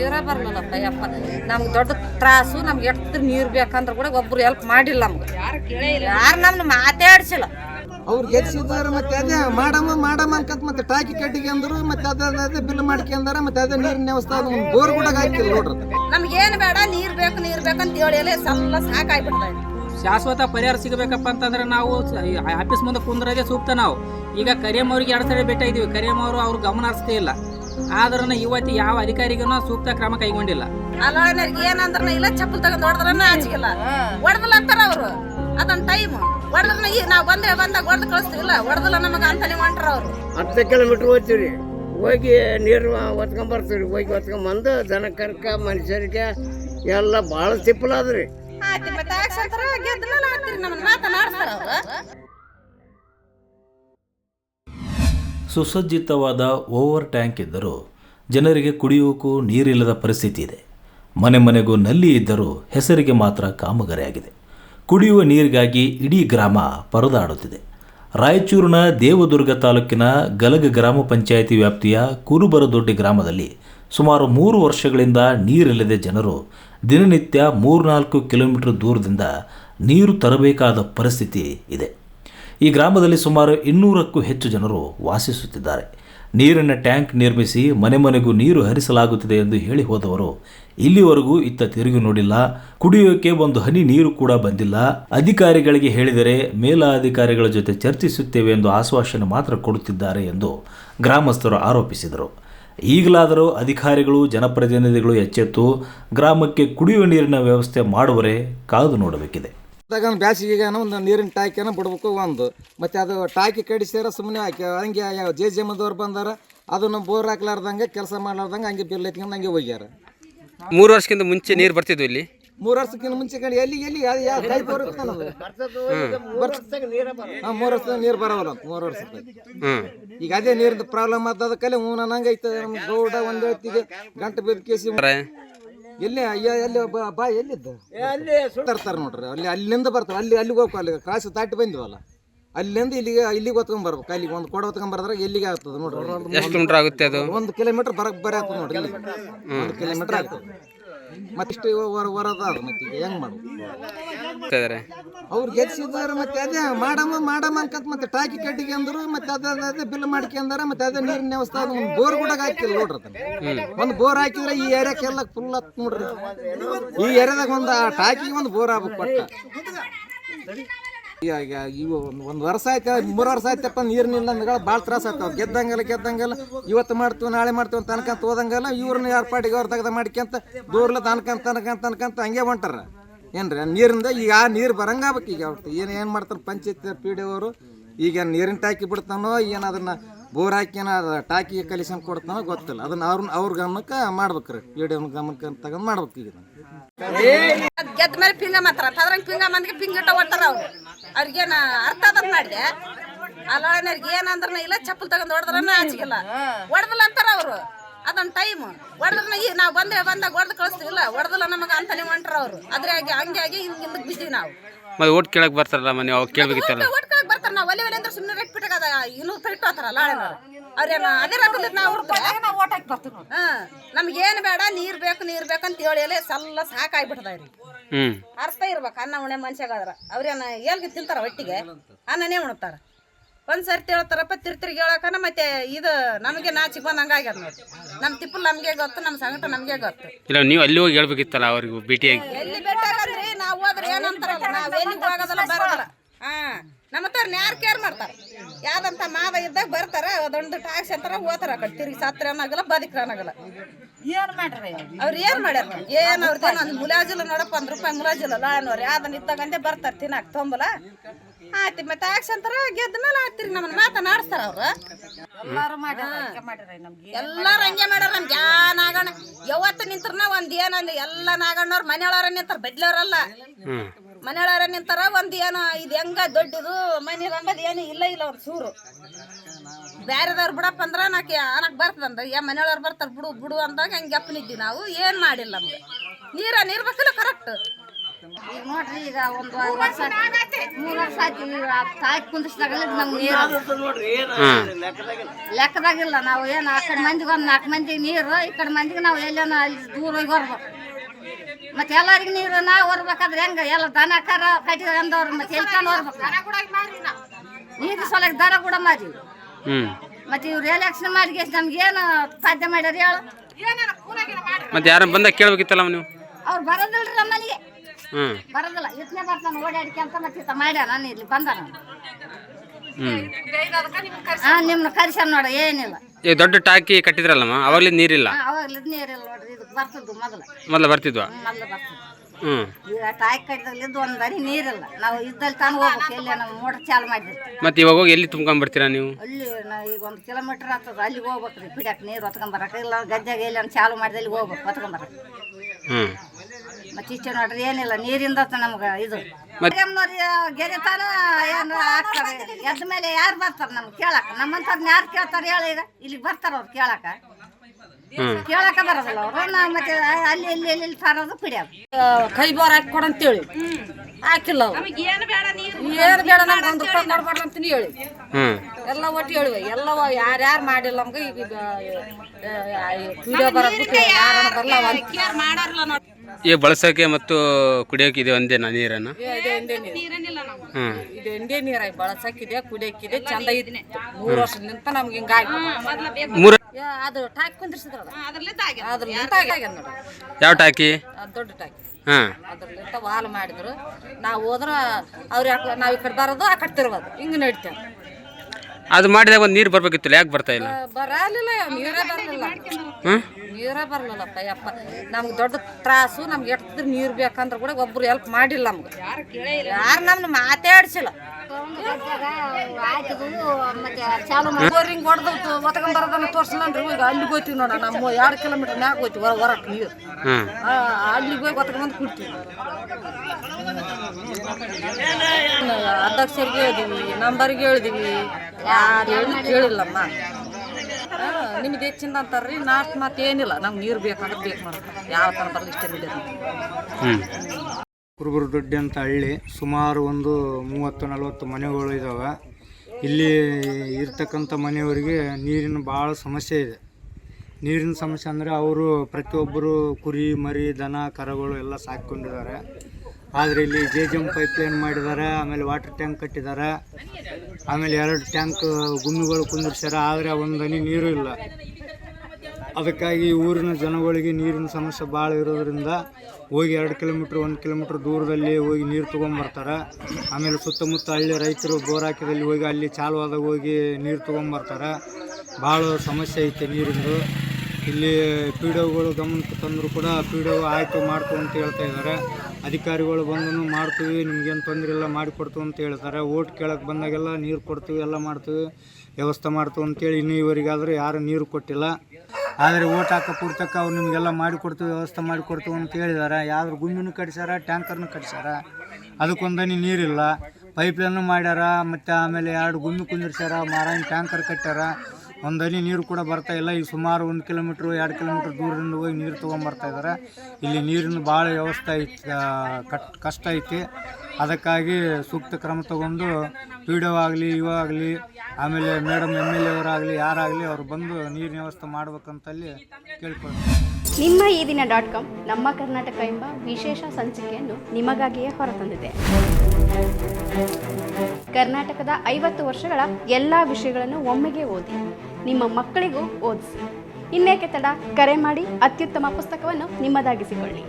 ನೀರೇ ಬರಲ್ಲಪ್ಪ ಯಪ್ಪ. ನಮ್ಗೆ ದೊಡ್ಡ ತ್ರಾಸು ನಮ್ಗೆ ಎಷ್ಟು ನೀರು ಬೇಕಂದ್ರೆ ಕೂಡ ಒಬ್ರು ಹೆಲ್ಪ್ ಮಾಡಿಲ್ಲ ನಮ್ಗೆ. ಯಾರು ನಮ್ನ ಮಾತಾಡ್ಸಿಲ್ಲ. ಅವ್ರು ಗೆಲ್ಸಿದಾರ ಮತ್ತೆ ಅದೇ ಮಾಡಮ್ಮ ಮಾಡಮ್ಮ ಅನ್ಕಂತ ಮತ್ತೆ ಟಾಕಿ ಕಟ್ಟಿಗೆ ಅಂದ್ರು ಮತ್ತೆ ಅದ ಬಿಲ್ ಮಾಡ್ಕೊಂಡಾರ ಮತ್ತೆ ಅದೇ ನೀರಿನ ವ್ಯವಸ್ಥೆ ಅದು ಒಂದು ಬೋರ್ ಕೂಡ ಹಾಕಿಲ್ಲ ನೋಡ್ರಿ. ನಮ್ಗೇನು ಬೇಡ ನೀರು ಬೇಕು ನೀರು ಬೇಕಂತ ಹೇಳಿ ಸಲ್ಲ ಸಾಕಾಗ್ಬಿಡ್ತಾ ಶಾಶ್ವತ ಪರಿಹಾರ ಸಿಗಬೇಕಪ್ಪ ಅಂತಂದ್ರೆ ನಾವು ಆಫೀಸ್ ಮುಂದೆ ಕುಂದ್ರದೇ ಸೂಕ್ತ ನಾವು. ಈಗ ಕರಿಯಮ್ಮವ್ರಿಗೆ ಎರಡು ಸರಿ ಬೆಟ್ಟ ಇದೀವಿ ಕರಿಯಮ್ಮವರು ಅವ್ರು ಗಮನ ಹರಿಸ್ತೇ ಇಲ್ಲ. ಆದ್ರೂ ಇವತ್ತು ಯಾವ ಅಧಿಕಾರಿಗೂ ಸೂಕ್ತ ಕ್ರಮ ಕೈಗೊಂಡಿಲ್ಲ. ಅಲ್ಲ ಏನಂದ್ರ ಇಲ್ಲ ಚಪ್ಪಲ್ ತಗೊಂಡ್ ಹೊಡೆದ್ರನ್ನ ಹಚ್ಚಿಲ್ಲ ಹೊಡೆದಿಲ್ಲ ಅಂತಾರ ಅವರು. ಅದೊಂದ್ ಟೈಮ್ ಹೊಡೆದ್ರ ಈಗ ನಾವು ಬಂದ್ರೆ ಬಂದಾಗ ಹೊಡೆದು ಕಳಿಸ್ತೀವಿಲ್ಲ ಹೊಡೆದಿಲ್ಲ ನಮಗ ಅಂತಾನೆ ಹೊಂಟ್ರ ಅವ್ರು. ಹತ್ತು ಕಿಲೋಮೀಟ್ರ್ ಹೋಗ್ತೀವ್ರಿ. ಹೋಗಿ ನೀರು ಒತ್ಕೊಂಬರ್ತೀವಿ ಹೋಗಿ ಒತ್ಕೊಂಬಂದು ದನ ಕರ್ಕ ಮನುಷ್ಯರಿಗೆ ಎಲ್ಲ ಭಾಳ ತಿಪ್ಪಲಾದ್ರಿ ಆಯ್ತು ಮತ್ತೆ ಆಕ್ಸಂತರ ಗೆದ್ದ ಮೇಲೆ ಹಾಕ್ತೀರಿ ನಮ್ಮನ್ನ ಮಾತನಾಡ್ತಾರ ಅವ್ರು. ಸುಸಜ್ಜಿತವಾದ ಓವರ್ ಟ್ಯಾಂಕ್ ಇದ್ದರೂ ಜನರಿಗೆ ಕುಡಿಯೋಕ್ಕೂ ನೀರಿಲ್ಲದ ಪರಿಸ್ಥಿತಿ ಇದೆ. ಮನೆ ಮನೆಗೂ ನಲ್ಲಿ ಇದ್ದರೂ ಹೆಸರಿಗೆ ಮಾತ್ರ ಕಾಮಗಾರಿಯಾಗಿದೆ. ಕುಡಿಯುವ ನೀರಿಗಾಗಿ ಇಡೀ ಗ್ರಾಮ ಪರದಾಡುತ್ತಿದೆ. ರಾಯಚೂರಿನ ದೇವದುರ್ಗ ತಾಲೂಕಿನ ಗಲಗ ಗ್ರಾಮ ಪಂಚಾಯಿತಿ ವ್ಯಾಪ್ತಿಯ ಕುರುಬರದೊಡ್ಡಿ ಗ್ರಾಮದಲ್ಲಿ ಸುಮಾರು ಮೂರು ವರ್ಷಗಳಿಂದ ನೀರಿಲ್ಲದೆ ಜನರು ದಿನನಿತ್ಯ ಮೂರ್ನಾಲ್ಕು ಕಿಲೋಮೀಟರ್ ದೂರದಿಂದ ನೀರು ತರಬೇಕಾದ ಪರಿಸ್ಥಿತಿ ಇದೆ. ಈ ಗ್ರಾಮದಲ್ಲಿ ಸುಮಾರು ಇನ್ನೂರಕ್ಕೂ ಹೆಚ್ಚು ಜನರು ವಾಸಿಸುತ್ತಿದ್ದಾರೆ. ನೀರಿನ ಟ್ಯಾಂಕ್ ನಿರ್ಮಿಸಿ ಮನೆ ಮನೆಗೂ ನೀರು ಹರಿಸಲಾಗುತ್ತಿದೆ ಎಂದು ಹೇಳಿ ಹೋದವರು, ಇಲ್ಲಿವರೆಗೂ ಇತ್ತ ತಿರುಗಿ ನೋಡಿಲ್ಲ. ಕುಡಿಯೋಕೆ ಒಂದು ಹನಿ ನೀರು ಕೂಡ ಬಂದಿಲ್ಲ. ಅಧಿಕಾರಿಗಳಿಗೆ ಹೇಳಿದರೆ ಮೇಲಾಧಿಕಾರಿಗಳ ಜೊತೆ ಚರ್ಚಿಸುತ್ತೇವೆ ಎಂದು ಆಶ್ವಾಸನೆ ಮಾತ್ರ ಕೊಡುತ್ತಿದ್ದಾರೆ ಎಂದು ಗ್ರಾಮಸ್ಥರು ಆರೋಪಿಸಿದರು. ಈಗಲಾದರೂ ಅಧಿಕಾರಿಗಳು, ಜನಪ್ರತಿನಿಧಿಗಳು ಎಚ್ಚೆತ್ತು, ಗ್ರಾಮಕ್ಕೆ ಕುಡಿಯುವ ನೀರಿನ ವ್ಯವಸ್ಥೆ ಮಾಡುವರೇ ಕಾದು ನೋಡಬೇಕಿದೆ. ಅದಾಗ ಬ್ಯಾಸಿಗೆ ಒಂದು ನೀರಿನ ಟಾಕಿನ ಬಿಡ್ಬೇಕು ಒಂದು. ಮತ್ತು ಅದು ಟಾಕಿ ಕಡಿಸ್ಯಾರ ಸುಮ್ಮನೆ ಹಾಕಿ ಹಂಗೆ ಜೆ ಜೆ ಎಮ್ದವ್ರು ಬಂದಾರ ಅದನ್ನು ಬೋರ್ ಹಾಕ್ಲಾರ್ದಂಗೆ ಕೆಲಸ ಮಾಡ್ಲಾರ್ದಂಗೆ ಹಂಗೆ ಬಿಲ್ ಎತ್ಕೊಂಡು ಹಂಗೆ ಹೋಗ್ಯಾರ ಮೂರು ವರ್ಷಕ್ಕಿಂತ ಮುಂಚೆ ನೀರು ಬರ್ತಿದ್ವು ಇಲ್ಲಿ? ಮೂರು ವರ್ಷಕ್ಕಿಂತ ಮುಂಚೆ ಕಡೆ ಎಲ್ಲಿ ಎಲ್ಲಿ ಯಾವ ಯಾವ ಕೈ ಬೋರ್ ಹಾಂ ಮೂರು ವರ್ಷದಾಗ ನೀರು ಬರೋಲ್ಲ ಮೂರು ವರ್ಷದ ಹ್ಮ್. ಈಗ ಅದೇ ನೀರಿನ ಪ್ರಾಬ್ಲಮ್ ಆದ ಕಲೆ ಹ್ಞೂ ನಂಗೆ ಐತೆ ನಮ್ಮ ಗೌಡ ಒಂದು ಹೊತ್ತಿಗೆ ಗಂಟೆ ಬೇರೆ ಕೇಸಿ ಎಲ್ಲಿ ಅಯ್ಯ ಎಲ್ಲಿ ಬಾ- ಎಲ್ಲಿದ್ದ? ಅಲ್ಲಿ ತರ್ತಾರೆ ನೋಡ್ರಿ. ಅಲ್ಲಿ ಅಲ್ಲಿಂದ ಬರ್ತಾರೆ. ಅಲ್ಲಿ ಅಲ್ಲಿಗೆ ಹೋಗ್ಬೇಕು ಅಲ್ಲಿ ಕ್ರಾಸ್ ದಾಟಿ ಬಂದಿವಲ್ಲ. ಅಲ್ಲಿಂದ ಇಲ್ಲಿಗೆ ಇಲ್ಲಿಗೆ ಹೊತ್ಕೊಂಡ್ ಬರ್ಬೇಕು. ಅಲ್ಲಿಗೆ ಒಂದು ಕೊಡ ಹೊತ್ಕೊಂಡ್ ಬರ್ದಾಗ ಎಲ್ಲಿಗೆ ಆಗ್ತದೆ ನೋಡ್ರಿ. ಎಷ್ಟು ಕಿಲೋಮೀಟರ್ ಆಗುತ್ತೆ ಅದು? ಒಂದು ಕಿಲೋಮೀಟರ್ ಬರಕ್ ಬರೀ ಆಗ್ತದೆ ನೋಡ್ರಿ ಇಲ್ಲಿ. ಒಂದು ಕಿಲೋಮೀಟರ್ ಆಗ್ತದೆ. ಮತ್ತೆ ಇಷ್ಟು ಹೊರ ಹೊರದ ಅದು ಮತ್ತೆ ಈಗ ಹೆಂಗ್ ಮಾಡೋದು? ಅವ್ರು ಗೆಲ್ಸಿದಾರ ಮತ್ತೆ ಅದೇ ಮಾಡಮ್ಮ ಮಾಡಮ್ಮ ಅಂತ ಮತ್ತೆ ಟಾಕಿ ಕಟ್ಟಿಗೆ ಅಂದ್ರು ಮತ್ತೆ ಅದೇ ಬಿಲ್ ಮಾಡ್ಕೊಂಡಾರ ಮತ್ತೆ ಅದೇ ನೀರಿನ ವ್ಯವಸ್ಥೆ ಅದು ಒಂದು ಬೋರ್ ಕೂಡ ಹಾಕಿಲ್ಲ ನೋಡ್ರಿ ಅದನ್ನ. ಒಂದು ಬೋರ್ ಹಾಕಿದ್ರೆ ಈ ಏರಿಯಾಕ್ಕೆಲ್ಲ ಫುಲ್ ಹತ್ ನೋಡ್ರಿ. ಈ ಏರಿಯಾದಾಗ ಒಂದು ಟಾಕಿಗೆ ಒಂದು ಬೋರ್ ಆಗ್ಬೇಕು ಕೊಟ್ಟ ಈಗ ಇವು ಒಂದು ವರ್ಷ ಆಯ್ತು ಮೂರು ವರ್ಷ ಆಯ್ತಪ್ಪ ನೀರು ಅಂದಾಗ ಭಾಳ ತ್ರಾಸ ಆಗ್ತಾವ. ಗೆದ್ದಂಗಲ್ಲ ಗೆದ್ದಂಗಲ್ಲ, ಇವತ್ತು ಮಾಡ್ತೀವಿ, ನಾಳೆ ಮಾಡ್ತೀವಿ ಅಂತ ಅನ್ಕಂತ ಹೋದಂಗಲ್ಲ ಇವ್ರನ್ನ ಯಾರ ಪಾಟಿಗೆ ಅವ್ರ ತೆಗೆದ ಮಾಡ್ಕೊಂತ ದೂರ್ಲ ಅನ್ಕಂತ ಅನ್ಕಂತ ಅನ್ಕಂತ ಹಂಗೆ ಹೊಂಟಾರ. ಏನ್ರಿ ನೀರಿಂದ ಈಗ ಆ ನೀರು ಬರಂಗ ಆಗ್ಬೇಕು ಈಗ ಅವ್ರು ಏನು ಏನು ಮಾಡ್ತಾರೆ ಪಂಚಾಯತ್ ಪಿ ಡಿ ಅವರು? ಈಗ ನೀರಿನ ಟಾಕಿ ಬಿಡ್ತಾನೋ, ಏನು ಅದನ್ನ ಬೋರ್ ಹಾಕಿ ಅದು ಟಾಕಿ ಕಲಿಸನ್ ಕೊಡ್ತಾನೋ ಗೊತ್ತಿಲ್ಲ. ಅದನ್ನ ಅವ್ರ ಅವ್ರ ಗಮನಕ್ಕೆ ಮಾಡ್ಬೇಕ್ರಿ. ಪಿ ಡಿ ಗಮನಕ್ಕೆ ತಗೊಂಡು ಮಾಡ್ಬೇಕು ಈಗ ಗೆದ್ದ ಮೇಲೆ ಪಿಂಗ ಮಾತ್ರ. ಪಿಂಗ ಮಂದಿಗೆ ಅವ್ರು. ಅವ್ರಿಗೇನ ಅರ್ಥ ಅದ ಮಾಡಿದೆ. ಅಲ್ಲಿ ಏನಂದ್ರ ಇಲ್ಲ ಚಪ್ಪಲ್ ತಗೊಂಡ್ ಹೊಡೆದ್ರನ್ನ ಹಚ್ಚಿಗಿಲ್ಲ ಹೊಡೆದಲ್ಲ ಅಂತಾರ ಅವರು. ಅದೊಂದ್ ಟೈಮ್. ಹೊಡೆದ್ರ ಈ ನಾವು ಬಂದ್ರೆ ಬಂದಾಗ ಹೊಡೆದು ಕಳಿಸ್ತೀವಿಲ್ಲ ಹೊಡೆದಲ್ಲ ನಮಗ ಅಂತಾನೆ ಹೊಂಟ್ರ ಅವರು. ಅದ್ರ ಆಗಿ ಹಂಗೆ ಆಗಿ ಹಿಂಗ್ ಹಿಂದಕ್ ಬಿದ್ದೀವಿ ನಾವು. ಮತ್ತೆ ಓಟ್ ಕೇಳಕ್ ಬರ್ತಾರಲ್ಲ ಮನೆ ಅವಾಗ ಕೇಳ್ಬೇಕಿತ್ತಲ್ಲ? ಕೇಳಕ್ಕೆ ಬರ್ತಾರ ನಾವು ಒಲೆ ಒಲೆ ಅಂದ್ರೆ ಸುಮ್ಮನೆ ರೇಟ್ ಬಿಟ್ಟಾಗ ಇನ್ನೂ ರೂಪಾಯಿ ಇಟ್ಟು ಹೋತಾರಲ್ಲ ಅವ್ರೇನ ಅದೇ ರೊಕ್ಕದ ನಾವು ಓಟ್ ಹಾಕಿ ಬರ್ತೀವಿ ನಮ್ಗೆ ಏನು ಬೇಡ ನೀರ್ ಬೇಕು ನೀರ್ ಬೇಕಂತ ಹೇಳಿ ಸಲ್ಲ ಸಾಕಾಗ್ಬಿಟ್ಟದ ಹ್ಮ್. ಅರ್ಥ ಇರ್ಬೇಕು ಅನ್ನ ಉಣೆ ಮನುಷ್ಯಾಗಾದ್ರ. ಅವ್ರೇನ ಎಲ್ಗೆ ತಿಂತಾರ ಒಟ್ಟಿಗೆ? ಅನ್ನನೇ ಉಣ್ತಾರ ಒಂದ್ ಸರ್ತಿ ಹೇಳ್ತಾರಪ್ಪ ತಿರ್ತಿರ್ಗಿ ಹೇಳಕನ ಮತ್ತೆ ಇದು ನಮಗೆ ನಾಚಿಗೆ ಬಂದ್ ಹಂಗಾಗ್ಯದ ನೋಡಿ. ನಮ್ಮ ತಿಪ್ಪಲ್ ನಮಗೆ ಗೊತ್ತು ನಮ್ಮ ಸಂಗಟ ನಮಗೆ ಗೊತ್ತು. ಇಲ್ಲ ನೀವು ಅಲ್ಲಿ ಹೋಗಿ ಹೇಳ್ಬೇಕಿತ್ತಲ್ಲ ಅವ್ರಿಗೂ ಭೇಟಿಯಾಗಿ? ಎಲ್ಲಿ ಬೇಕಾಗಂದ್ರಿ ನಾವು ಹೋದ್ರೆ ಏನಂತಾರಲ್ಲ ನಾವ್ ಎಲ್ಲಿ ಹೋಗೋದಲ್ಲ ಬರೋದಲ್ಲ ಹಾ. ನಮ್ಮ ಹತ್ರ ಯಾರು ಕೇರ್ ಮಾಡ್ತಾರೆ? ಯಾವ್ದಂತ ಮಾವ ಇದ್ದಾಗ ಬರ್ತಾರ ಅದೊಂದು ಟ್ಯಾಕ್ಸ್ ಅಂತಾರ ಹೋತಾರ ಕಡೆ. ತಿರುಗಿ ಸತ್ರ ಅನ್ನಗಲ್ಲ ಬದುಕ್ರ ಅನ್ನಗಲ್ಲ ಏನ್ ಮಾಡ್ರಿ? ಅವ್ರು ಏನು ಮಾಡ್ಯಾರ? ಏನ್ ಅವ್ರದ್ದೇನ ಒಂದು ಮುಲಾಜಿಲ್ಲ ನೋಡಪ್ಪ ಒಂದ್ ರೂಪಾಯಿ ಮುಲಾಜಿಲ್ಲ ಅನ್ನೋರು ಯಾವ್ದನ್ನ ಇದ್ದಾಗಂದೆ ಬರ್ತಾರೆ ತಿನ್ನಾಕ ತೊಂಬಲ. ಆಯ್ತು ಮತ್ತೆ ಅಂತಾರ ಗೆದ್ದ ಮೇಲೆ ಆಯ್ತಿರಿ ನಮ್ಮನ್ನ ಮಾತನಾಡಿಸ್ತಾರ ಅವ್ರು. ಎಲ್ಲಾರು ಹಂಗೆ ಮಾಡ್ಯಾರ ನಮ್ಗೆ. ಯಾ ನಾಗಣ್ಣ ಯಾವತ್ತು ನಿಂತ್ರನ ಒಂದ್ ಏನಂದ ಎಲ್ಲ ನಾಗಣ್ಣವ್ರ ಮನೆಯೊಳರ ನಿಂತಾರ ಬಡ್ಲವ್ರಲ್ಲ ಮನೆಯೊಳರ ನಿಂತಾರ ಒಂದ್ ಏನೋ ಇದು ಹೆಂಗ ದೊಡ್ಡದು ಮನೆ ಅಂಬದ್ ಏನು ಇಲ್ಲ ಇಲ್ಲ ಒಂದ್ ಸೂರು. ಬ್ಯಾರೆದವ್ರು ಬಿಡಪ್ಪ ಅಂದ್ರ ನಾಕೆ ಅನಕ್ ಬರ್ತದಂದ ಯಾ ಮನೆಯೊಳವ್ರು ಬರ್ತಾರ ಬಿಡು ಬಿಡು ಅಂದಾಗ ಹಂಗೆ ಅಪ್ಪನಿದ್ವಿ ನಾವು? ಏನ್ ಮಾಡಿಲ್ಲ ನಮ್ಗೆ. ನೀರ ನೀರ್ ಬೇಕಲ್ಲ ಕರೆಕ್ಟ್ ಈಗ ನೋಡ್ರಿ ಈಗ ಒಂದು ವರ್ಷ ಮೂರು ವರ್ಷ ಆಯ್ತು ಈಗ ತಾಯಿ ಕುಂದಿಸ್ದಾಗಲ್ಲ ನಮ್ಗೆ ನೀರು. ಏನು ಲೆಕ್ಕದಾಗಿಲ್ಲ ನಾವು ಏನು ಆ ಕಡೆ ಮಂದಿಗೆ ಒಂದು ನಾಲ್ಕು ಮಂದಿಗೆ ನೀರು ಈ ಕಡೆ ಮಂದಿಗೆ ನಾವು ಎಲ್ಲೇನ ಅಲ್ಲಿ ದೂರ ಹೋಗಿ ಬರ್ಬೇಕು. ಮತ್ತೆ ಎಲ್ಲರಿಗೂ ನೀರು ನಾವು ಬರ್ಬೇಕಾದ್ರೆ ಹೆಂಗ? ಎಲ್ಲ ದನ ಕರ ಕಟ್ಟಿಕೊಂಡವ್ರು ಮತ್ತೆ ಎಲ್ಕೊಂಡು ಹೊರ್ಬೇಕು ನೀರು ಸೊಲಕ್ಕೆ ದರ ಕೂಡ ಮಾರಿ. ಮತ್ತೆ ಇವ್ರು ಎಲೆಕ್ಷನ್ ಮಾಡಿ ನಮ್ಗೇನು ಸಾಧ್ಯ ಮಾಡ್ಯಾರ ಹೇಳು. ಮತ್ತೆ ಯಾರು ಬಂದಾಗ ಕೇಳ್ಬೇಕಿತ್ತಲ್ಲ ನೀವು? ಅವ್ರು ಬರೋದಿಲ್ರಿ ನಮ್ಮಲ್ಲಿಗೆ. ಬರೋದಿಲ್ಲ. ಇತ್ನೇ ಬರ್ತಾನೆ ಓಡಾಡ್ಕೊಂತ ಮತ್ತೆ ಮಾಡ್ಯಾನ ನಾನು ಇಲ್ಲಿ ಬಂದಾರ ಹಾ ನಿಮ್ನ ಕರ್ಸ್ಯಾನ ನೋಡ ಏನಿಲ್ಲ. ಈ ದೊಡ್ಡ ಟಾಕಿ ಕಟ್ಟಿದ್ರಲ್ಲಮ್ಮ ಅವಾಗಲಿ ನೀರಿಲ್ಲ? ಅವಾಗಲಿ ಅವಾಗ್ಲಿದ್ ನೀರಿಲ್ಲ ನೋಡ್ರಿ ಇದು ಬರ್ತದ್ದು ಮೊದಲು. ಮೊದಲ ಬರ್ತಿದ್ವಾ? ಮೊದಲು ಬರ್ತದ್ದು. ಹ್ಞೂ ಈಗ ಟಾಯ್ ಕಟ್ಟಿದಾಗಲಿದ್ದು ಒಂದು ಬರೀ ನೀರಿಲ್ಲ. ನಾವು ಇದ್ದಲ್ಲಿ ತಾನು ಹೋಗ್ಬೇಕು ಎಲ್ಲಿ ನಾವು ಮೋಟರ್ ಚಾಲು ಮಾಡಿದ್ವಿ ಮತ್ತೆ ಇವಾಗ ಹೋಗಿ ಎಲ್ಲಿ ತುಂಬ್ಕೊಂಬರ್ತೀರಾ ನೀವು? ಅಲ್ಲಿ ನಾವು ಈಗ ಒಂದು ಕಿಲೋಮೀಟರ್ ಆಗ್ತದ ಅಲ್ಲಿಗೆ ಹೋಗ್ಬೇಕು ರೀ. ನೀರು ಹೊತ್ಕೊಂಬರಕ್ಕೆ ಇಲ್ಲ ಗದ್ದೆಗೆ ಒಂದು ಚಾಲು ಮಾಡಿದಲ್ಲಿ ಹೋಗ್ಬೇಕು ಹೊತ್ಕೊಂಬರಕ್ಕೆ ಹ್ಞೂ ಮತ್ತೆ ಈಚೆ ನೋಡ್ರಿ ಏನಿಲ್ಲ ನೀರಿಂದ ನಮ್ಗೆ ಇದು ಮರಿಯಮ್ಮನವ್ರು ಗೆರೆ ತಾನ ಏನು ಹಾಕ್ತಾರೆ ಎದ್ದ ಮೇಲೆ ಯಾರು ಬರ್ತಾರೆ ನಮ್ಗೆ ಕೇಳಕ ನಮ್ಮಂಥವ್ರನ್ನ ಯಾರು ಕೇಳ್ತಾರೆ ಹೇಳಿ ಈಗ ಇಲ್ಲಿಗೆ ಬರ್ತಾರೆ ಅವ್ರು ಕೇಳಕ ಕೇಳಕ ಬರೋದಿಲ್ಲ ಅವರು ನಾವು ಮತ್ತೆ ಅಲ್ಲಿ ಇಲ್ಲಿ ಇಲ್ಲಿ ತರೋದು ಪಿಡಿಯೋದು ಕೈ ಬೋರ್ ಹಾಕಿ ಕೊಡಂತೇಳಿ ಹಾಕಿಲ್ಲ ಅವ್ರು ಏನು ಬೇಡ ನಮ್ಗೆ ಒಂದು ರೂಪಾಯಿ ಮಾಡ್ಬಾರ್ದು ಅಂತ ಹೇಳಿ ಎಲ್ಲ ಒಟ್ಟು ಹೇಳಿವೆ ಎಲ್ಲವ ಯಾರ್ಯಾರು ಮಾಡಿಲ್ಲ ನಮ್ಗೆ ಈಗ ವಿಡಿಯೋ ಬರೋದು ಯಾರನ್ನ ಬರಲ್ಲ ಅಂತ ಈಗ ಬಳಸೋಕೆ ಮತ್ತು ಕುಡಿಯೋಕೆ ಇದೆ ಒಂದೇನಾ ನೀರನ್ನು? ಇದು ನೀರು. ಹ್ಞೂ ಇದು ಎಂದೇ ನೀರಾಗಿ ಬಳಸಕ್ಕಿದೆ ಕುಡಿಯಕ್ಕಿದೆ ಚಂದ ಇದೆ ಮೂರು ವರ್ಷದಿಂದ ನಮ್ಗೆ ಹಿಂಗಾಗಿ ಮೂರು ಅದು ಟಾಕಿ ಕುಂದಿರ್ಸಿದ್ರಲ್ಲ ಅದ್ರಲ್ಲಿಂದ ಆಗ್ಯದ ನೋಡಿ. ಯಾವ ಟಾಕಿ ಅದು ದೊಡ್ಡ ಟಾಕಿ ಹಾಂ. ಅದ್ರಲ್ಲಿಂದ ವಾಲ್ ಮಾಡಿದ್ರು. ನಾವು ಹೋದ್ರ ಅವ್ರು ಯಾಕೆ ನಾವು ಈ ಕಡೆ ಬರೋದು ಆ ಕಡೆ ತಿರ್ಬೋದು ಹಿಂಗೆ ನಡಿತೇವೆ. ಅದು ಮಾಡಿದಾಗ ಒಂದು ನೀರು ಬರ್ಬೇಕಿತ್ತು ಯಾಕೆ ಬರ್ತಾ ಇಲ್ಲ? ಬರಲಿಲ್ಲ ನೀರೇ ಬರಲಿಲ್ಲ. ಹ್ಞೂ ನೀರೇ ಬರಲಿಲ್ಲಪ್ಪ ಯಪ್ಪ. ನಮ್ಗೆ ದೊಡ್ಡ ತ್ರಾಸು ನಮ್ಗೆ ಎಷ್ಟಿದ್ರೆ ನೀರು ಬೇಕಂದ್ರೆ ಕೂಡ ಒಬ್ರು ಹೆಲ್ಪ್ ಮಾಡಿಲ್ಲ ನಮ್ಗೆ. ಯಾರು ನಮ್ನ ಮಾತಾಡ್ಸಿಲ್ಲ ಬೋರಿಂಗ್ ಹೊಡೆದು ಒತ್ಕೊಂಡ್ ಬರೋದನ್ನ ತೋರ್ಸಲನ್ರಿ ಈಗ ಅಲ್ಲಿಗೆ ಹೋಗ್ತೀವಿ ನೋಡ ನಮ್ಮ ಎರಡು ಕಿಲೋಮೀಟರ್ ಮ್ಯಾಗ ಹೋಯ್ತೀವಿ ಹೊರ ಹೊರಕ್ಕೆ ನೀರು. ಅಲ್ಲಿಗೆ ಹೋಗಿ ಒತ್ಕೊಂಡ್ ಕುಡ್ತೀವಿ. ಅಧ್ಯಕ್ಷರಿಗೆ ಹೇಳಿದೀವಿ ನಂಬರ್ಗೆ ಹೇಳಿದೀವಿ. ಯಾರು ಹೇಳಿ ಕೇಳಿಲ್ಲಮ್ಮ. ನಿಮ್ಗೆ ಹೆಚ್ಚಿಂದ ಅಂತಾರ್ರಿ ನಾಲ್ಕು ಮತ್ತೇನಿಲ್ಲ ನಮ್ಗೆ ನೀರು ಬೇಕಂದ್ರೆ ಬೇಕು ಮಾಡ್ತಾರೆ ಯಾವ ಥರ ಬರಲಿ ಇಷ್ಟ ಕುರುಬರು ದೊಡ್ಡ ಅಂತ ಹಳ್ಳಿ. ಸುಮಾರು ಒಂದು ಮೂವತ್ತು, ನಲವತ್ತು ಮನೆಗಳು ಇದ್ದಾವೆ ಇಲ್ಲಿ ಇರ್ತಕ್ಕಂಥ ಮನೆಯವರಿಗೆ ನೀರಿನ ಭಾಳ ಸಮಸ್ಯೆ ಇದೆ. ನೀರಿನ ಸಮಸ್ಯೆ ಅಂದರೆ ಅವರು ಪ್ರತಿಯೊಬ್ಬರು ಕುರಿ, ಮರಿ, ದನ, ಕರಗಳು ಎಲ್ಲ ಸಾಕೊಂಡಿದ್ದಾರೆ ಆದರೆ ಇಲ್ಲಿ ಜೆ ಜಮ್ ಪೈಪ್ ಲೈನ್ ಮಾಡಿದ್ದಾರೆ, ಆಮೇಲೆ ವಾಟರ್ ಟ್ಯಾಂಕ್ ಕಟ್ಟಿದ್ದಾರೆ. ಆಮೇಲೆ ಎರಡು ಟ್ಯಾಂಕ್ ಗುಮ್ಮಿಗಳು ಕುಂದಿರ್ಸ್ಯಾರ, ಆದರೆ ಒಂದು ಹನಿ ನೀರು ಇಲ್ಲ. ಅದಕ್ಕಾಗಿ ಊರಿನ ಜನಗಳಿಗೆ ನೀರಿನ ಸಮಸ್ಯೆ ಭಾಳ ಇರೋದ್ರಿಂದ ಹೋಗಿ ಎರಡು ಕಿಲೋಮೀಟ್ರ್, ಒಂದು ಕಿಲೋಮೀಟ್ರ್ ದೂರದಲ್ಲಿ ಹೋಗಿ ನೀರು ತೊಗೊಂಬರ್ತಾರೆ. ಆಮೇಲೆ ಸುತ್ತಮುತ್ತ ಹಳ್ಳಿ ರೈತರು ಬೋರ್ ಹಾಕಿದಲ್ಲಿ ಹೋಗಿ ಅಲ್ಲಿ ಚಾಲುವಾದಾಗ ಹೋಗಿ ನೀರು ತೊಗೊಂಬರ್ತಾರೆ. ಭಾಳ ಸಮಸ್ಯೆ ಐತೆ ನೀರಿಂದು. ಇಲ್ಲಿ ಪಿ ಡಿ ಒಗಳು ಗಮನಕ್ಕೆ ತಂದರೂ ಕೂಡ ಪಿ ಡಿ ಒ ಆಯಿತು ಮಾಡ್ತು ಅಂತ ಹೇಳ್ತಾ ಇದ್ದಾರೆ. ಅಧಿಕಾರಿಗಳು ಬಂದನು ಮಾಡ್ತೀವಿ, ನಿಮ್ಗೇನು ತೊಂದರೆ ಇಲ್ಲ ಮಾಡಿಕೊಡ್ತೀವಿ ಅಂತ ಹೇಳ್ತಾರೆ. ಓಟ್ ಕೇಳಕ್ಕೆ ಬಂದಾಗೆಲ್ಲ ನೀರು ಕೊಡ್ತೀವಿ, ಎಲ್ಲ ಮಾಡ್ತೀವಿ, ವ್ಯವಸ್ಥೆ ಮಾಡ್ತೀವಿ ಅಂತೇಳಿ ಇನ್ನೂ ಇವರಿಗಾದರೂ ಯಾರು ನೀರು ಕೊಟ್ಟಿಲ್ಲ. ಆದರೆ ಓಟ್ ಹಾಕ ಕೊಡ್ತಕ್ಕ ಅವ್ರು ನಿಮಗೆಲ್ಲ ಮಾಡಿಕೊಡ್ತೀವಿ ವ್ಯವಸ್ಥೆ ಮಾಡಿಕೊಡ್ತೀವಿ ಅಂತ ಹೇಳಿದಾರೆ. ಯಾವ್ದ್ರ ಗುಮ್ಮಿನೂ ಕಟ್ಸ್ಯಾರ, ಟ್ಯಾಂಕರ್ನು ಕಟ್ಸ್ಯಾರ. ಅದಕ್ಕೊಂದನಿ ನೀರಿಲ್ಲ. ಪೈಪ್ಲೈನು ಮಾಡ್ಯಾರ, ಮತ್ತು ಆಮೇಲೆ ಎರಡು ಗುಮ್ಮಿ ಕುಂದಿರ್ಸ್ಯಾರ ಮಾರಾಯಿನ ಟ್ಯಾಂಕರ್ ಕಟ್ಟ್ಯಾರ. ಒಂದು ಹನಿ ನೀರು ಕೂಡ ಬರ್ತಾ ಇಲ್ಲ. ಈಗ ಸುಮಾರು ಒಂದು ಕಿಲೋಮೀಟ್ರ್, ಎರಡು ಕಿಲೋಮೀಟ್ರ್ ದೂರದಿಂದ ಹೋಗಿ ನೀರು ತೊಗೊಂಬರ್ತಾ ಇದ್ದಾರೆ ಇಲ್ಲಿ ನೀರಿನ ಭಾಳ ವ್ಯವಸ್ಥೆ ಐತಿ ಕಷ್ಟ ಐತಿ. ಅದಕ್ಕಾಗಿ ಸೂಕ್ತ ಕ್ರಮ ತಗೊಂಡು ಪಿ ಡಿ ಒ ಆಗಲಿ ಆಮೇಲೆ ಮೇಡಮ್, ಎಂ ಎಲ್ ಎವರಾಗಲಿ ಯಾರಾಗಲಿ ಅವ್ರು ಬಂದು ನೀರಿನ ವ್ಯವಸ್ಥೆ ಮಾಡ್ಬೇಕಂತಲ್ಲಿ ಕೇಳ್ಕೊಳ್ತೀನಿ. ನಿಮ್ಮ ಈ ದಿನ ಡಾಟ್ ಕಾಮ್, ನಮ್ಮ ಕರ್ನಾಟಕ ಎಂಬ ವಿಶೇಷ ಸಂಚಿಕೆಯನ್ನು ನಿಮಗಾಗಿಯೇ ಹೊರತಂದಿದೆ. ಕರ್ನಾಟಕದ ಐವತ್ತು ವರ್ಷಗಳ ಎಲ್ಲ ವಿಷಯಗಳನ್ನು ಒಮ್ಮೆಗೆ ಓದಿ. ನಿಮ್ಮ ಮಕ್ಕಳಿಗೂ ಓದಿಸಿ. ಇನ್ನೇಕೆ ತಡ? ಕರೆ ಮಾಡಿ, ಅತ್ಯುತ್ತಮ ಪುಸ್ತಕವನ್ನು ನಿಮ್ಮದಾಗಿಸಿಕೊಳ್ಳಿ.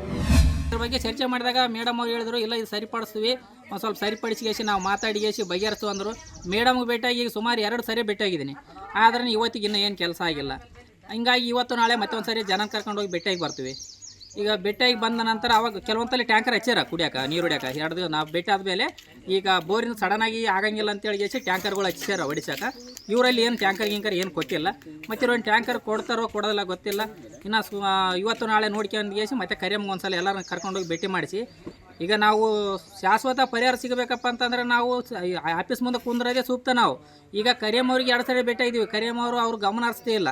ಇದ್ರ ಬಗ್ಗೆ ಚರ್ಚೆ ಮಾಡಿದಾಗ ಮೇಡಮ್ ಅವ್ರು ಹೇಳಿದ್ರು, ಇಲ್ಲ, ಇದು ಸರಿಪಡಿಸ್ತೀವಿ. ಒಂದು ಸ್ವಲ್ಪ ಸರಿಪಡಿಸಿಗೇಸಿ, ನಾವು ಮಾತಾಡಿಗೇಸಿ ಬಗೆಹರಿಸ್ತು ಅಂದರು. ಮೇಡಮ್ಗೆ ಭೇಟಿಯಾಗಿ ಈಗ ಸುಮಾರು ಎರಡು ಸರಿ ಭೇಟಿಯಾಗಿದ್ದೀನಿ ಆದ್ರೆ ಇವತ್ತಿಗೆ ಇನ್ನೂ ಏನು ಕೆಲಸ ಆಗಿಲ್ಲ. ಹಿಂಗಾಗಿ ಇವತ್ತು ನಾಳೆ ಮತ್ತೆ ಒಂದು ಸರಿ ಜನ ಕರ್ಕೊಂಡು ಹೋಗಿ ಭೇಟಿಯಾಗಿ ಬರ್ತೀವಿ. ಈಗ ಭೇಟಿಯಾಗಿ ಬಂದ ನಂತರ ಅವಾಗ ಕೆಲವೊಂದಲ್ಲಿ ಟ್ಯಾಂಕರ್ ಹಚ್ಚಾರ ಕುಡಿಯಾಕ, ನೀರು ಹೊಡ್ಯಾಕ, ಎರಡು ನಾವು ಭೇಟಿ ಆದಮೇಲೆ ಈಗ ಬೋರಿನ ಸಡನ್ನಾಗಿ ಆಗಂಗಿಲ್ಲ ಅಂತೇಳಿ ಟ್ಯಾಂಕರ್ಗಳು ಹಚ್ಚಾರ ಹೊಡಿಸಾಕ ಇವರಲ್ಲಿ ಏನು ಟ್ಯಾಂಕರ್ ಗಿಂಕರ್ ಏನು ಗೊತ್ತಿಲ್ಲ. ಮತ್ತು ಇವ್ರೇನು ಟ್ಯಾಂಕರ್ ಕೊಡ್ತಾರೋ ಕೊಡೋದಿಲ್ಲ ಗೊತ್ತಿಲ್ಲ. ಇನ್ನು ಇವತ್ತು ನಾಳೆ ನೋಡ್ಕೊಂಡು ಗೇಸಿ ಮತ್ತೆ ಕರಿಯಮ್ಗೆ ಒಂದ್ಸಲ ಎಲ್ಲರನ್ನ ಕರ್ಕೊಂಡೋಗಿ ಭೇಟಿ ಮಾಡಿಸಿ. ಈಗ ನಾವು ಶಾಶ್ವತ ಪರಿಹಾರ ಸಿಗಬೇಕಪ್ಪ ಅಂತಂದ್ರೆ ನಾವು ಆಫೀಸ್ ಮುಂದೆ ಕುಂದ್ರದೇ ಸೂಕ್ತ ನಾವು. ಈಗ ಕರಿಯಮ್ಮವ್ರಿಗೆ ಎರಡು ಸಾರಿ ಭೇಟಿ ಇದ್ದೀವಿ ಕರಿಯಮ್ಮವರು ಅವ್ರು ಗಮನ ಹರಿಸ್ತೇ ಇಲ್ಲ.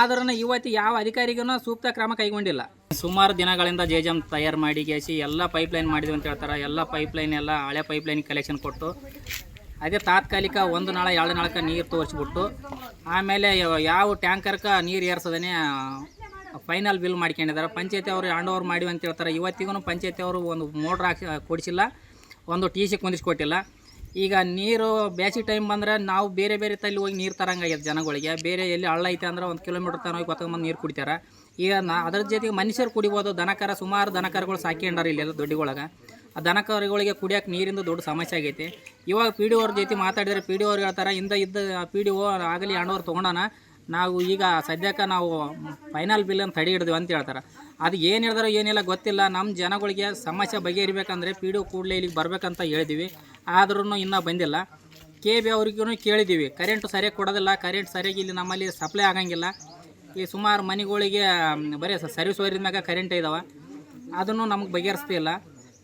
ಆದ್ರೂ ಇವತ್ತು ಯಾವ ಅಧಿಕಾರಿಗೂ ಸೂಕ್ತ ಕ್ರಮ ಕೈಗೊಂಡಿಲ್ಲ. ಸುಮಾರು ದಿನಗಳಿಂದ ಜೆ ಜಮ್ ತಯಾರು ಮಾಡಿ ಗೇಸಿ ಎಲ್ಲ ಪೈಪ್ಲೈನ್ ಮಾಡಿದ್ವಿ ಅಂತ ಹೇಳ್ತಾರೆ. ಎಲ್ಲ ಪೈಪ್ಲೈನ್ ಎಲ್ಲ ಹಳೆ ಪೈಪ್ಲೈನ್ ಕಲೆಕ್ಷನ್ ಕೊಟ್ಟು ಅದೇ ತಾತ್ಕಾಲಿಕ ಒಂದು ನಾಳ, ಎರಡು ನಾಳಕ್ಕೆ ನೀರು ತೋರಿಸ್ಬಿಟ್ಟು ಆಮೇಲೆ ಯಾವ- ಟ್ಯಾಂಕರ್ಕ ನೀರು ಏರ್ಸೋದೇ ಫೈನಲ್ ಬಿಲ್ ಮಾಡ್ಕೊಂಡಿದ್ದಾರೆ. ಪಂಚಾಯತಿ ಅವರು ಹ್ಯಾಂಡ್ ಓವರ್ ಮಾಡಿ ಅಂತ ಹೇಳ್ತಾರೆ. ಇವತ್ತಿಗೂ ಪಂಚಾಯತಿ ಅವರು ಒಂದು ಮೋಟ್ರ್ ಹಾಕಿ ಕೊಡಿಸಿಲ್ಲ. ಒಂದು ಟಿ ಸಿ ಕುಂದಿಸ್ಕೊಟ್ಟಿಲ್ಲ. ಈಗ ನೀರು ಬೇಸಿಗೆ ಟೈಮ್ ಬಂದ್ರೆ ನಾವು ಬೇರೆ ಬೇರೆ ತಲ್ಲಿ ಹೋಗಿ ನೀರು ತರಂಗಾಗ್ಯದ ಜನಗಳಿಗೆ. ಬೇರೆ ಎಲ್ಲಿ ಹಳ್ಳ ಐತೆ ಅಂದ್ರೆ ಒಂದು ಕಿಲೋಮೀಟ್ರ್ ತನಕ ಹೋಗಿ ಕೊತ್ಕೊಂಬಂದು ನೀರು ಕುಡಿತಾರೆ. ಈಗ ನಾ, ಅದ್ರ ಜೊತೆಗೆ ಮನುಷ್ಯರು ಕುಡಿಬೋದು. ದನಕರ, ಸುಮಾರು ದನಕರಗಳು ಸಾಕ್ಯಂಡಾರ ಇಲ್ಲೆಲ್ಲ ದೊಡ್ಡಗೊಳಗೆ. ಆ ದನಕರುಗಳಿಗೆ ಕುಡಿಯೋಕೆ ನೀರಿಂದ ದೊಡ್ಡ ಸಮಸ್ಯೆ ಆಗೈತಿ. ಇವಾಗ ಪಿ ಡಿ ಅವ್ರ ಜೊತೆ ಮಾತಾಡಿದರೆ ಪಿ ಡಿ ಅವ್ರು ಹೇಳ್ತಾರೆ, ಇಂದ ಇದ್ದ ಪಿ ಡಿ ಓ ಆಗಲಿ ಹಣವ್ರು ತೊಗೊಂಡೋಣ ನಾವು ಈಗ ಸದ್ಯಕ್ಕೆ ನಾವು ಫೈನಲ್ ಬಿಲ್ ಅಂತ ತಡೆ ಹಿಡಿದ್ವಿ ಅಂತ ಹೇಳ್ತಾರೆ. ಅದು ಏನು ಹೇಳಿದಾರೋ ಏನಿಲ್ಲ, ಗೊತ್ತಿಲ್ಲ. ನಮ್ಮ ಜನಗಳಿಗೆ ಸಮಸ್ಯೆ ಬಗೆಹರಿಬೇಕಂದ್ರೆ ಪಿ ಡಿ ಓ ಕೂಡಲೇ ಇಲ್ಲಿಗೆ ಬರಬೇಕಂತ ಹೇಳಿದ್ವಿ. ಆದ್ರೂ ಇನ್ನೂ ಬಂದಿಲ್ಲ. ಕೆ ಬಿ ಅವ್ರಿಗೂ ಕೇಳಿದ್ದೀವಿ. ಕರೆಂಟ್ ಸರಿಯಾಗಿ ಕೊಡೋದಿಲ್ಲ ಕರೆಂಟ್ ಸರಿಯಾಗಿ ಇಲ್ಲಿ ನಮ್ಮಲ್ಲಿ ಸಪ್ಲೈ ಆಗಂಗಿಲ್ಲ. ಈ ಸುಮಾರು ಮನೆಗಳಿಗೆ, ಬರೀ ಸರ್ವಿಸ್ ಮ್ಯಾಗ ಕರೆಂಟ್ ಇದಾವೆ. ಅದನ್ನು ನಮಗೆ ಬಗೆಹರಿಸ್ತಿಲ್ಲ.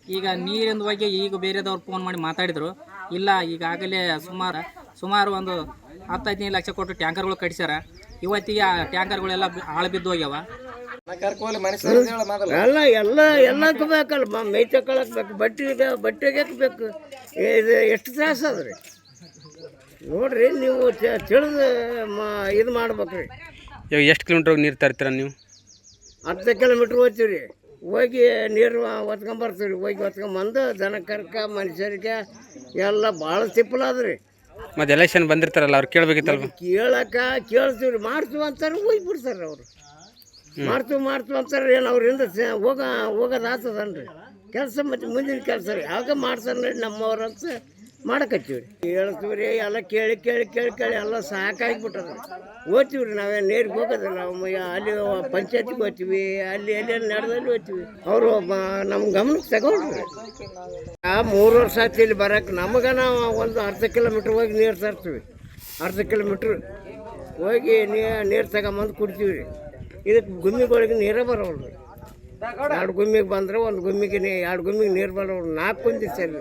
ಈಗ ನೀರಿನ ಬಗ್ಗೆ ಈಗ ಬೇರೆದವ್ರು ಫೋನ್ ಮಾಡಿ ಮಾತಾಡಿದರು. ಇಲ್ಲ ಈಗಾಗಲೇ ಸುಮಾರು ಸುಮಾರು ಒಂದು ಹತ್ತು ಹದಿನೈದು ಲಕ್ಷ ಕೊಟ್ಟು ಟ್ಯಾಂಕರ್ಗಳು ಕಟ್ಸ್ಯಾರ. ಇವತ್ತಿಗೆ ಆ ಟ್ಯಾಂಕರ್ಗಳೆಲ್ಲ ಬಿ- ಹಾಳು ಬಿದ್ದು ಹೋಗ್ಯಾವ. ಎಲ್ಲ ಎಲ್ಲ ಎಲ್ಲ ಎಲ್ಲಕ್ಕೂ ಬೇಕಲ್ಲ ಮ ತಗೊಳಕ್ ಬೇಕು ಬಟ್ಟೆಗೆ ಬಟ್ಟೆಗೆ ಬೇಕು ಇದು ಎಷ್ಟು ತ್ರಾಸ ಅದ್ರಿ ನೋಡ್ರಿ ನೀವು ತಿಳಿದು ಮ ಇದು ಮಾಡ್ಬೇಕ್ರಿ. ಎಷ್ಟು ಕಿಲೋಮೀಟ್ರ್ ನೀರು ತರ್ತೀರ ನೀವು? ಹತ್ತು ಕಿಲೋಮೀಟ್ರ್ ಹೋಗ್ತೀವಿ ರೀ ಹೋಗಿ ನೀರು ಹೊತ್ಕೊಂಬರ್ತೀವಿ ರೀ. ಹೋಗಿ ಹೊತ್ಕೊಂಬಂದು ದನ ಕರ್ಕ ಮನುಷ್ಯರಿಗೆ ಎಲ್ಲ ಭಾಳ ತಿಪ್ಪಲ ಅದ್ರಿ ಮತ್ತೆ ಎಲೆಕ್ಷನ್ ಬಂದಿರ್ತಾರಲ್ಲ ಅವ್ರು ಕೇಳಬೇಕಿತ್ತಲ್ವ? ಕೇಳಕ್ಕ ಕೇಳ್ತೀವಿ ರೀ. ಮಾಡ್ತೀವಿ ಅಂತಾರೆ ಹೋಗಿ ಬಿಡ್ತಾರೆ ಅವರು. ಮಾಡ್ತೀವಿ ಮಾಡ್ತೀವಿ ಅಂತಾರೆ ಏನು ಅವ್ರಿಂದ ಹೋಗ ಹೋಗೋದು ಆಗ್ತದನ್ರಿ ಕೆಲಸ ಮತ್ತೆ ಮುಂದಿನ ಕೆಲಸ ರೀ. ಯಾವಾಗ ಮಾಡ್ತಾರೆ ನೋಡಿ ನಮ್ಮವ್ರು ಅಂತ ಮಾಡಕತ್ತೀವಿ ಹೇಳ್ತೀವಿ ರೀ ಎಲ್ಲ ಕೇಳಿ ಕೇಳಿ ಕೇಳಿ ಕೇಳಿ, ಎಲ್ಲ ಸಾಕಾಗಿಬಿಟ್ಟದ. ಓದ್ತೀವಿ ರೀ ನಾವೇ ನೀರಿಗೆ ಹೋಗೋದಿಲ್ಲ ನಾವು ಅಲ್ಲಿ ಪಂಚಾಯತಿಗೆ ಹೋಗ್ತೀವಿ, ಅಲ್ಲಿ ಎಲ್ಲಿ ನಡೆದಲ್ಲಿ ಹೋಗ್ತೀವಿ. ಅವರು ನಮ್ಮ ಗಮನಕ್ಕೆ ತಗೊಂಡ್ರಿ ಆ ಮೂರು ವರ್ಷ ಆಯ್ತು ಇಲ್ಲಿ ಬರಕ್ಕೆ ನಮಗೆ ನಾವು ಒಂದು ಅರ್ಧ ಕಿಲೋಮೀಟ್ರ್ ಹೋಗಿ ನೀರು ತರ್ತೀವಿ. ಅರ್ಧ ಕಿಲೋಮೀಟ್ರ್ ಹೋಗಿ ನೀರು ತಗೊಂಬಂದು ಕುಡ್ತೀವಿ ರೀ ಇದಕ್ಕೆ ಗುಮ್ಮಿಗಳಿಗೆ ನೀರೇ ಬರೋಲ್ಲ ರೀ ಎರಡು ಗುಮ್ಮಿಗೆ ಬಂದ್ರೆ ಒಂದು ಗುಮ್ಮಿಗೆ ಎರಡು ಗುಮ್ಮಿಗೆ ನೀರು ಬರೋಲ್ಲ ನಾಲ್ಕು ಕುಂದಿ ಸರಿ